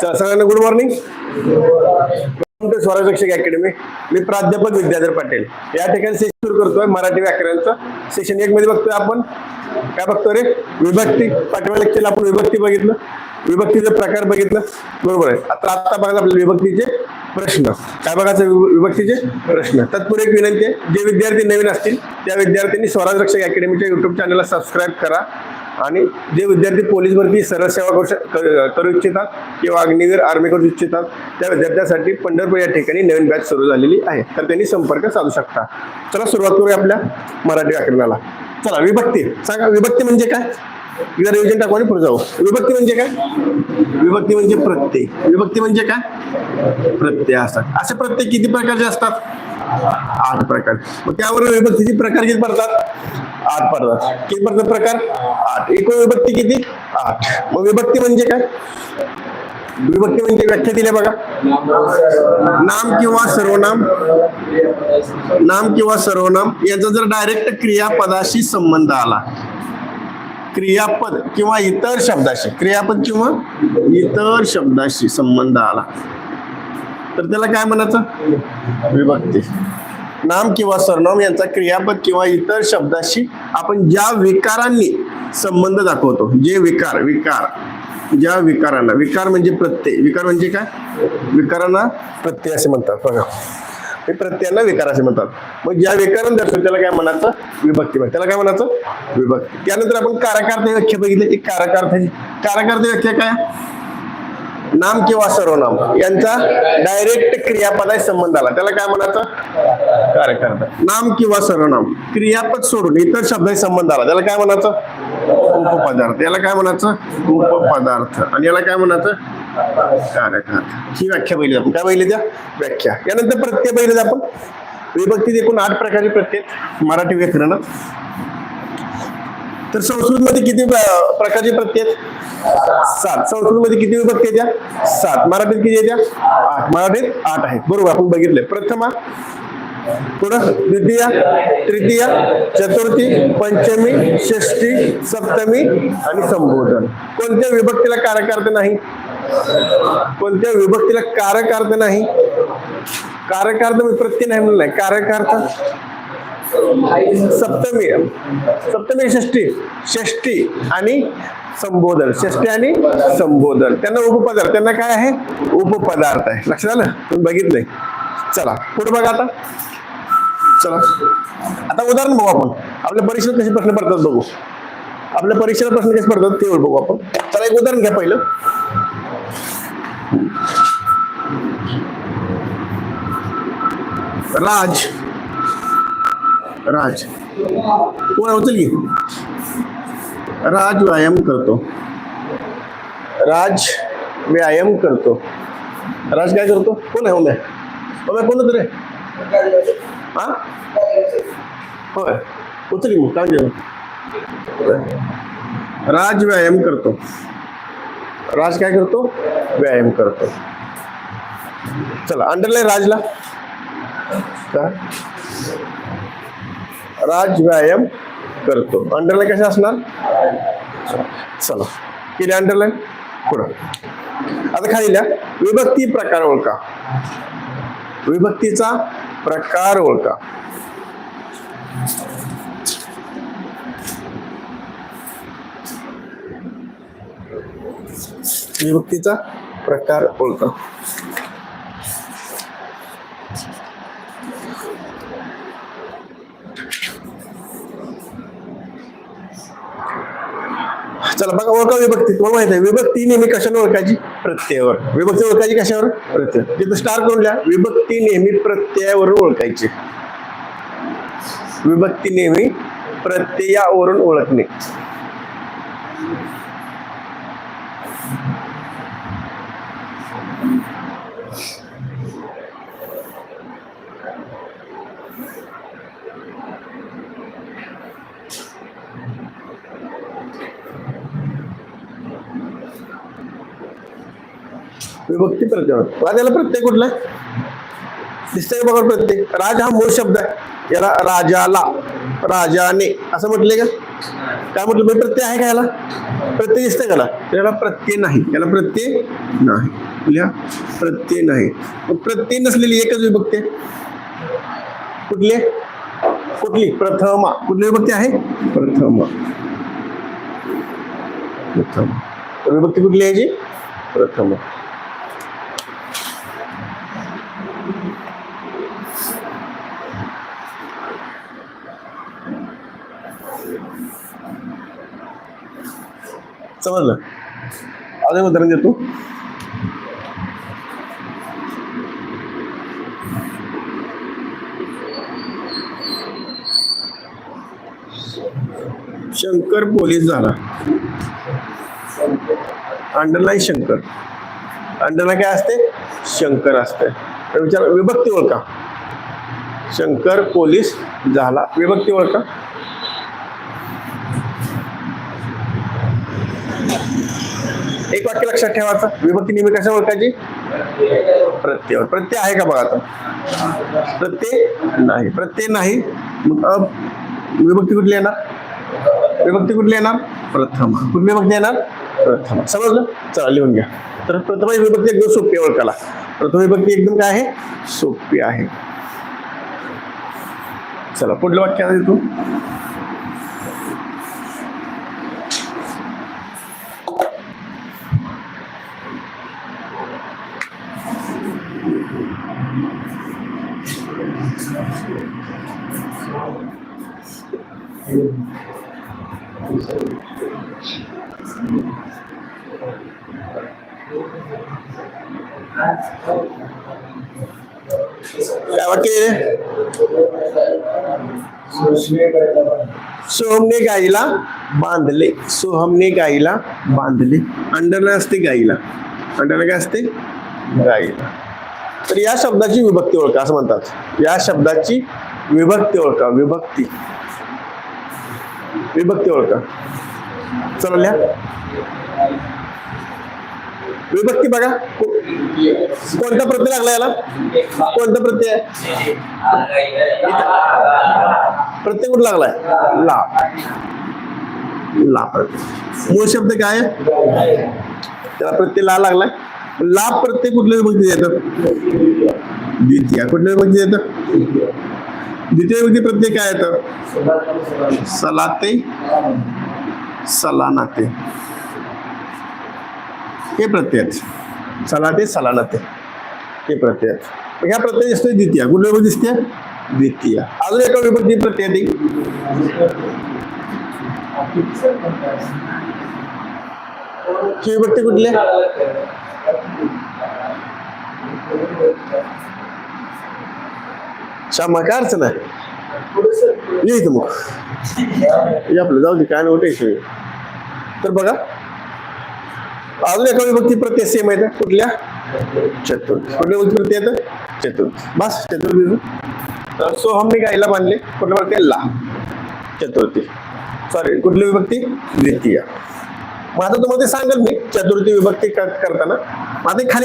चला सगळ्यांना good morning Swaraj रक्षक अकॅडमी मी प्राध्यापक विद्याधर पाटील. या ठिकाणी सेशन सुरू करतोय मराठी व्याकरणाचं. सेशन एक मध्ये बघतोय आपण. काय बघतोय रे? विभक्ती. पाठवा लेक्चरला आपण विभक्ती बघितलं. विभक्तीचे प्रकार बघितलं. बरोबर आहे. आता आता बघा आपल्याला विभक्तीचे प्रश्न. काय बघायचं विभक्तीचे प्रश्न? तत्पूर्वी एक विनंती आहे. जे विद्यार्थी नवीन असतील त्या विद्यार्थ्यांनी स्वराज रक्षक अकॅडमीच्या युट्यूब चॅनलला सबस्क्राईब करा. आणि जे विद्यार्थी पोलीस भरती सरळ सेवा करू करू इच्छितात किंवा अग्निवीर आर्मी करू इच्छितात त्या विद्यार्थ्यांसाठी पंढरपूर या ठिकाणी नवीन बॅच सुरू झालेली आहे. तर त्यांनी संपर्क साधू शकता. चला सुरुवात करूया आपल्या मराठी व्याकरणाला. चला विभक्ती. सांगा विभक्ती म्हणजे काय? एकदा रिव्हिजन टाकू आणि पुढे जाऊ. विभक्ती म्हणजे काय? विभक्ती म्हणजे प्रत्यय विभक्ती म्हणजे काय? प्रत्यय असतात. असे प्रत्यय किती प्रकारचे असतात? आठ प्रकार. मग त्यावर विभक्तीचे प्रकार किती पडतात? आठ पदार्थ किती पदार्थ प्रकार? आठ. एकूण विभक्ती किती? आठ. मग विभक्ती म्हणजे काय? विभक्ती म्हणजे व्याख्या दिल्या बघा. नाम किंवा सर्वनाम. नाम किंवा सर्वनाम याचा जर डायरेक्ट क्रियापदाशी संबंध आला क्रियापद किंवा इतर शब्दाशी क्रियापद किंवा इतर शब्दाशी संबंध आला तर त्याला काय म्हणायचं? विभक्ती. नाम किंवा सरनाम यांचा क्रियापद किंवा इतर शब्दाशी आपण ज्या विकारांनी संबंध दाखवतो जे विकार विकार ज्या विकारांना विकार म्हणजे प्रत्यय विकार म्हणजे काय? विकारांना प्रत्यय असे म्हणतात बघा. हे प्रत्ययांना विकार असे म्हणतात. मग ज्या विकारांनी दाखवतो त्याला काय म्हणायचं? विभक्ती त्याला काय म्हणायचं? विभक्ती. त्यानंतर आपण कारकार्थ व्याख्या बघितली. एक कारकार्थाची कारकार्थ व्याख्या काय? नाम किंवा सर्वनाम यांचा डायरेक्ट क्रियापदा संबंध आला. त्याला काय म्हणायचं? कार्यकर्ता नाम किंवा सर्वनाम. क्रियापद सोडून इतर शब्दाशी संबंध आला. त्याला काय म्हणायचं? उपपदार्थ. याला काय म्हणायचं? उपपदार्थ. आणि याला काय म्हणायचं? कार्यकर्ता ही व्याख्या पहिली आपण. काय पहिली त्या व्याख्या. यानंतर प्रत्यय पहिली आपण. विभक्तीत एकूण आठ प्रकारचे प्रत्यय मराठी व्याकरणात तर संस्कृत मध्ये किती प्रकारचे प्रत्यय? आहेत? सात. संस्कृत मध्ये किती विभक्ती येत्या सात. मराठीत किती येत्या आठ. मराठीत आठ आहेत. बरोबर आपण बघितले प्रथमा पुढं द्वितीय तृतीय चतुर्थी पंचमी षष्टी सप्तमी आणि संबोधन. कोणत्या विभक्तीला कारकार्थ नाही? कोणत्या विभक्तीला कारकार्थ नाही? कारकार्थ मी प्रत्यय नाही म्हणून नाही. कारकार्थ सप्तमी सप्तमी षष्टी षष्टी आणि संबोधन षष्टी आणि संबोधन. त्यांना उपपदार्थ त्यांना काय आहे? उपपदार्थ आहे. लक्षात आलं? तुम्ही बघितलंय. चला पुढे बघा आता. चला. आता उदाहरण बघू आपण. आपल्या परीक्षेला कसे प्रश्न पडतात बघू. आपल्या परीक्षेला प्रश्न कसे पडतात ते बघू आपण. चला एक उदाहरण घ्या पहिलं. राज. राज। आहे? उचल राज व्यायाम करतो। राज व्यायाम करतो। राज काय करतो? कोण आहे उम्या उम्या कोण होतं रे? हा? होय, उचल की मग, काय जेवण राज व्यायाम करतो। राज काय करतो? व्यायाम करतो। चला अंडरलाईन राजला? राज व्यायाम करतो. अंडरलाईन कशा असणार? चला. केली अंडरलाईन पुढं. आता खाली लिहा. विभक्ती प्रकार ओळखा. विभक्तीचा प्रकार ओळखा. विभक्तीचा प्रकार ओळखा. चला बघा ओळखा विभक्ती. तुम्हाला माहीत आहे विभक्ती नेहमी कशाने ओळखायची? प्रत्ययावर. विभक्ती ओळखायची कशावर? प्रत्यय. तिथं स्टार करून लिहा? विभक्ती नेहमी प्रत्ययावरून ओळखायची. विभक्ती नेहमी प्रत्ययावरून ओळखणे. विभक्ती प्रत्यय राजाला प्रत्यय कुठला दिसतंय बघा प्रत्यय राज हा। मूळ शब्द आहे याला राजाला राजाने असं म्हटले का काय म्हटलं बाई, प्रत्यय आहे का याला? प्रत्यय दिसतंय का याला? याला प्रत्यय नाही। याला प्रत्यय नाही। प्रत्यय नाही। प्रत्यय नसलेली एकच विभक्ती. कुठली कुठली प्रथमा। कुठली विभक्ती आहे? प्रथम। प्रथम। विभक्ती कुठली आहे जी? प्रथम। समजलं? अजून उदाहरण देतो. शंकर पोलीस झाला. अंडरलाईन शंकर. अंडरलाईन काय असते? शंकर असते. विचार विभक्ती ओळखा. शंकर पोलीस झाला. विभक्ती ओळखा. एक वाक्य लक्षात ठेवायचं विभक्ती नेहमी कशा ओळखायची? प्रत्यय प्रत्यय आहे का बघा आता? प्रत्यय नाही. प्रत्यय नाही. मग विभक्ती कुठली येणार? विभक्ती कुठली येणार? प्रथम. कुठली विभक्ती येणार? प्रथम. समजलं? चला लिहून घ्या. तर प्रथम ही विभक्ती एकदम सोपी आहे प्रथम विभक्ती एकदम काय आहे? सोपी आहे. चला पुढलं वाक्य आता काय सोहमने गाईला बांधले. सोहमने गाईला बांधले. अंडरला असते गाईला अंडरला काय असते? गाईला तर या शब्दाची विभक्ती ओळखा असं म्हणतात. या शब्दाची विभक्ती ओळखा विभक्ती. विभक्ती ओळखा. चला विभक्ती बघा. कोणता प्रत्यय लागला याला? कोणता प्रत्यय? प्रत्यय कुठं लागलाय ला. ला प्रत्यय. मूळ शब्द काय त्याला प्रत्यय ला लागलाय. ला प्रत्यय कुठल्या विभक्ती येतं? द्वितीया. कुठल्या विभक्ती येतं? द्वितीय प्रत्यय काय येतं सलाते. सलानाते. हे प्रत्यय. सलाते सलानाते. हे प्रत्यय. ह्या प्रत्यय दिसतोय द्वितीय. कुठल्या दिसते द्वितीय. अजून एका विभक्ती प्रत्यय येते. विभक्ती कुठली श्यामा काय अडचण आहे? ये इथं मग. ये आपलं जाऊ दे काय नव्हतं तर बघा. अजून एका विभक्ती प्रत्यय सेम आहे कुठल्या? चतुर्थ. कुठल्या विभक्ती प्रत्यय येतं चतुर्थ. बस चतुर्थी तर सोहमने गायला बांधले. कुठल्या प्रत्यय ला. चतुर्थी. सॉरी कुठली विभक्ती? द्वितीय. मग आता तुम्हाला ते सांगेल मी. चतुर्थी विभक्ती करताना. मग आता खाली